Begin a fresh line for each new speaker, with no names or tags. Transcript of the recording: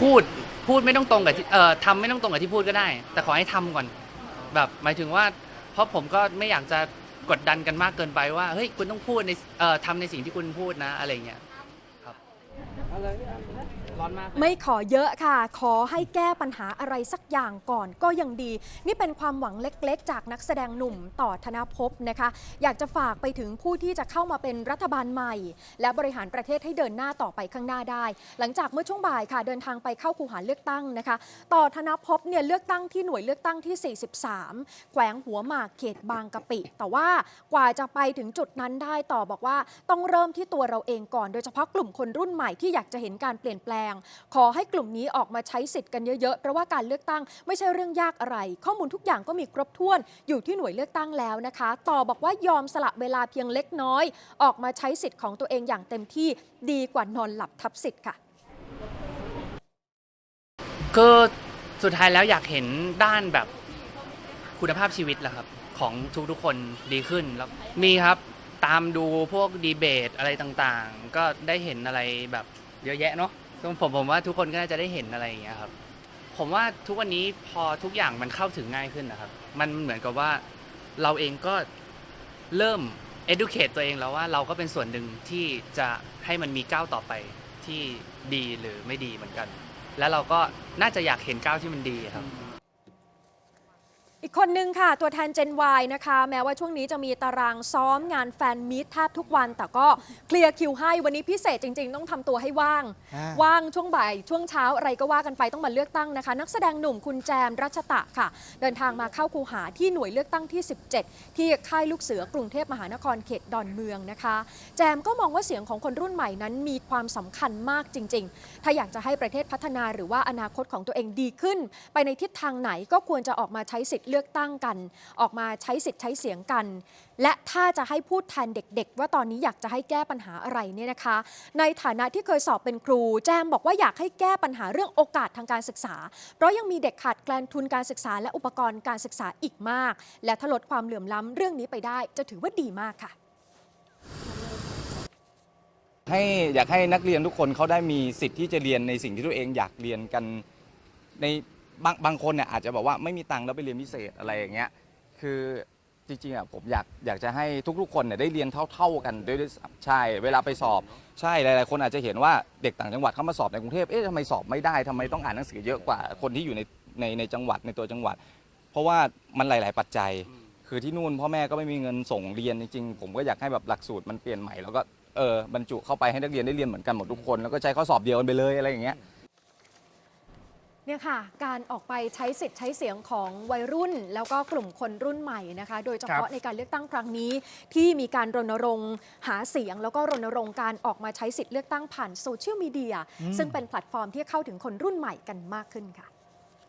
พูดพูดไม่ต้องตรงกับที่เอ่อทำไม่ต้องตรงกับที่พูดก็ได้ แต่ขอให้ทำก่อน แบบหมายถึงว่า เพราะผมก็ไม่อยากจะกดดันกันมากเกินไปว่าเฮ้ยคุณต้องพูดในเอ่อทำในสิ่งที่คุณพูดนะอะไรเงี้ยครับร้อนมาก
ไม่ขอเยอะค่ะ ขอให้แก้ปัญหาอะไรสักอย่างก่อนก็ยังดี นี่เป็นความหวังเล็กๆ จากนักแสดงหนุ่มต่อธนภพนะคะ อยากจะฝากไปถึงผู้ที่จะเข้ามาเป็นรัฐบาลใหม่ และบริหารประเทศให้เดินหน้าต่อไปข้างหน้าได้ หลังจากเมื่อช่วงบ่ายค่ะ เดินทางไปเข้าคูหาเลือกตั้งนะคะ ต่อธนภพเนี่ยเลือกตั้งที่หน่วยเลือกตั้งที่ 43 แขวงหัวหมากเขตบางกะปิ แต่ว่ากว่าจะไปถึงจุดนั้นได้ต่อบอกว่า ต้องเริ่มที่ตัวเราเองก่อน โดยเฉพาะกลุ่มคนรุ่นใหม่ที่อยากากจะเห็นการเปลี่ยนแปลง ขอให้กลุ่มนี้ออกมาใช้สิทธิ์กันเยอะๆ เพราะว่าการเลือกตั้งไม่ใช่เรื่องยากอะไร ข้อมูลทุกอย่างก็มีครบถ้วนอยู่ที่หน่วยเลือกตั้งแล้วนะคะ ต่อบอกว่ายอมสละเวลาเพียงเล็กน้อย ออกมาใช้สิทธิ์ของตัวเองอย่างเต็มที่ดีกว่านอนหลับทับสิทธิ์ค่ะ
คือสุดท้ายแล้วอยากเห็นด้านแบบคุณภาพชีวิตแหละครับ ของทุกๆคนดีขึ้นแล้วมีครับตามดูพวกดีเบตอะไรต่างๆ ก็ได้เห็นอะไรแบบ เยอะแยะเนาะซึ่งผมผมว่าทุกคนก็น่าจะได้เห็นอะไรอย่างเงี้ยครับ ผมว่าทุกวันนี้พอทุกอย่างมันเข้าถึงง่ายขึ้นนะครับ มันเหมือนกับว่าเราเองก็เริ่ม educate ตัวเองแล้วว่าเราก็เป็นส่วนหนึ่งที่จะให้มันมีก้าวต่อไปที่ดีหรือไม่ดีเหมือนกัน แล้วเราก็น่าจะอยากเห็นก้าวที่มันดีครับ
อีกคนนึงค่ะ ตัวแทน Gen Y นะคะ แม้ว่าช่วงนี้จะมีตารางซ้อมงานแฟนมีตแทบทุกวัน แต่ก็เคลียร์คิวให้วันนี้พิเศษจริง ๆ ต้องทำตัวให้ว่าง
อ่า
ว่างช่วงบ่าย ช่วงเช้าอะไรก็ว่ากันไปต้องมาเลือกตั้งนะคะ นักแสดงหนุ่มคุณแจมรัชตะค่ะ เดินทางมาเข้าคูหาที่หน่วยเลือกตั้งที่ 17 ที่ค่ายลูกเสือกรุงเทพมหานครเขตดอนเมืองนะคะ แจมก็มองว่าเสียงของคนรุ่นใหม่นั้นมีความสำคัญมากจริง ๆ ถ้าอยากจะให้ประเทศพัฒนาหรือว่าอนาคตของตัวเองดีขึ้น ไปในทิศทางไหนก็ควรจะออกมาใช้สิทธิ์เลือกตั้งกัน ออกมาใช้สิทธิ์ใช้เสียงกัน และถ้าจะให้พูดแทนเด็ก ๆ ว่าตอนนี้อยากจะให้แก้ปัญหาอะไรเนี่ยนะคะ ในฐานะที่เคยสอบเป็นครู แจมบอกว่าอยากให้แก้ปัญหาเรื่องโอกาสทางการศึกษา เพราะยังมีเด็กขาดแคลนทุนการศึกษา และอุปกรณ์การศึกษาอีกมาก และถ้าลดความเหลื่อมล้ำเรื่องนี้ไปได้ จะถือว่าดีมากค่ะ
ให้อยากให้นักเรียนทุกคนเขาได้มีสิทธิ์ที่จะเรียนในสิ่งที่ตัวเองอยากเรียนกันใน บางบางคนเนี่ยอาจจะบอกว่าไม่มีตังค์แล้วไปเรียนพิเศษอะไรอย่างเงี้ยคือจริงๆอะผมอยากอยากจะให้ทุกๆ คนเนี่ยได้เรียนเท่า ๆกันด้วยด้วยซ้ำใช่เวลาไปสอบใช่หลายๆคนอาจจะเห็นว่าเด็กต่างจังหวัดเขามาสอบในกรุงเทพเอ๊ะทำไมสอบไม่ได้ทำไมต้องอ่านหนังสือเยอะกว่าคนที่อยู่ในในในจังหวัดในตัวจังหวัด เพราะว่ามันหลาย ๆ ปัจจัย คือที่นู่นพ่อแม่ก็ไม่มีเงินส่งเรียนจริงๆ ผมก็อยากให้แบบหลักสูตรมันเปลี่ยนใหม่แล้วก็เออบรรจุเข้าไปให้นักเรียนได้เรียนเหมือนกันหมดทุกคนแล้วก็ใช้ข้อสอบเดียวกันไปเลยอะไรอย่างเงี้ย
เนี่ยค่ะการออกไปใช้สิทธิ์ใช้เสียงของวัยรุ่น แล้วก็กลุ่มคนรุ่นใหม่นะคะ โดยเฉพาะในการเลือกตั้งครั้งนี้ ที่มีการรณรงค์หาเสียง แล้วก็รณรงค์การออกมาใช้สิทธิ์เลือกตั้งผ่านโซเชียลมีเดียซึ่งเป็นแพลตฟอร์มที่เข้าถึงคนรุ่นใหม่กันมากขึ้นค่ะ